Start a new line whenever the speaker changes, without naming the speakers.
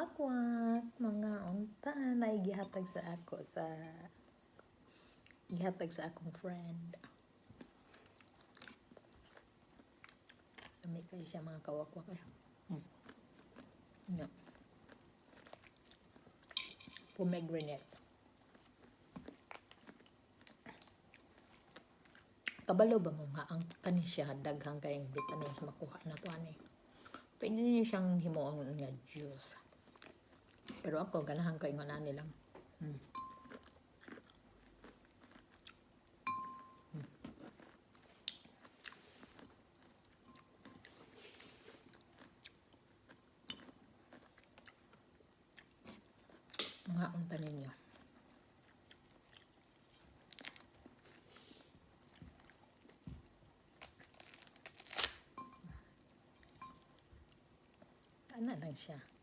wakwak, mga unta na gihatag sa ako sa gihatag sa akong friend. Kami kayo siya mga kawakwak. Hmm. Yeah. Pomegranate. Kabalo ba mo nga ang kani siya daghang kayong vitamins makuha na to ani. Pwede niyo siyang himuon nga juice. Pero ako ganahan ko ingon ani lang. Hmm. Hmm. Mga unta ninyo. Ano lang siya.